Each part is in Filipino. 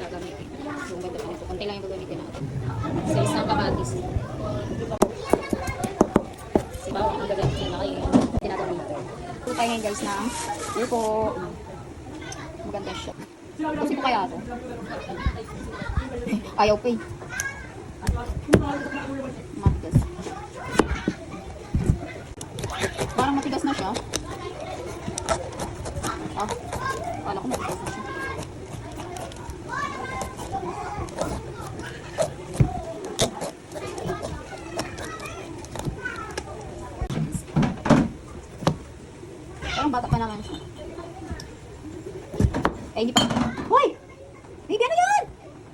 gagamitin. Yung nito. Kunti lang yung gagamitin natin. Sa isang kamatis. Si Mama ang gagamitin na kayo. Tinagamitin. Ito tayo ngayon guys ng Urko. Maganda siya. Kasi po kaya ito? Ayaw pa eh. Matigas. Parang matigas na siya. Ah, kala ko matigas na siya. Parang bata pa naman siya. Eh, hindi pa. Hoy! Baby, ano yan?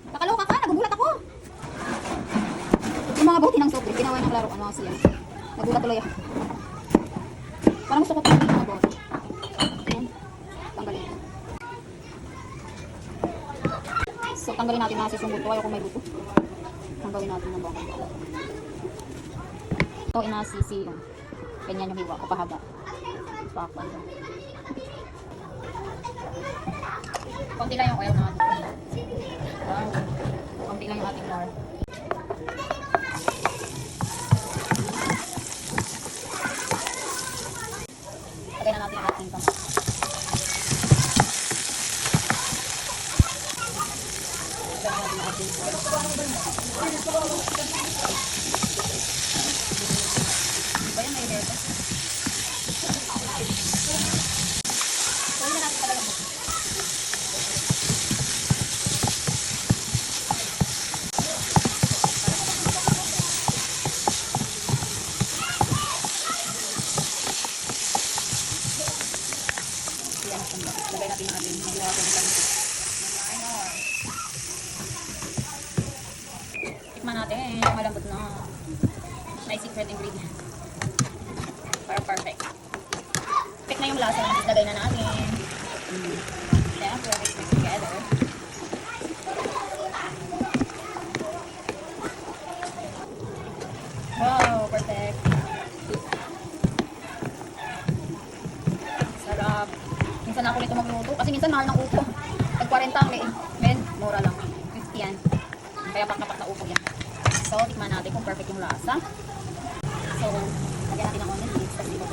Nakaloka ka, nagugulat ako. Yung mga buti ng soft ginawa ng laro, ano kasi yan. Nagulat tuloy ako. Parang gusto ko ito ng mga. Ayan. Tanggalin. So, tanggalin natin mga susong buto. Kung may buto. Tanggalin natin ng baka. Ito, inasisi. oh. Ganyan yung hiwa ko, pahaba. Baka. Konti lang yung oil natin. Wow. Konti lang yung ating flour. Lagay na natin ang ating pang. Lagay natin ang ating Ba yan, may lettuce? Gawin na natin talaga mo. Yan, lagay natin yung ating mga natin. Tikman natin, malambot na. My secret ingredient. Para perfect. Perfect na yung lasa. Lagay na natin. Then, we'll mix it together. Wow, perfect. Sarap. Minsan ako nito magluto. Kasi minsan mahal ng upo. Pag 40 ang may, men, mura lang. 50 yan. Kaya pangkapat na upo yan. So, tikman natin kung perfect yung lasa. So, lagyan natin ng onion leaves kasi ito.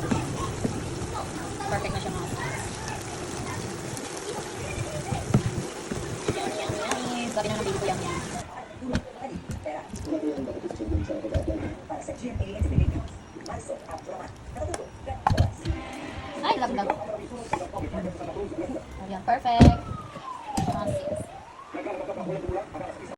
Perfect na siya mga. Sabi na ng baby ko yummy, yummy. Ay, love. Ayan, perfect. Ah, sis.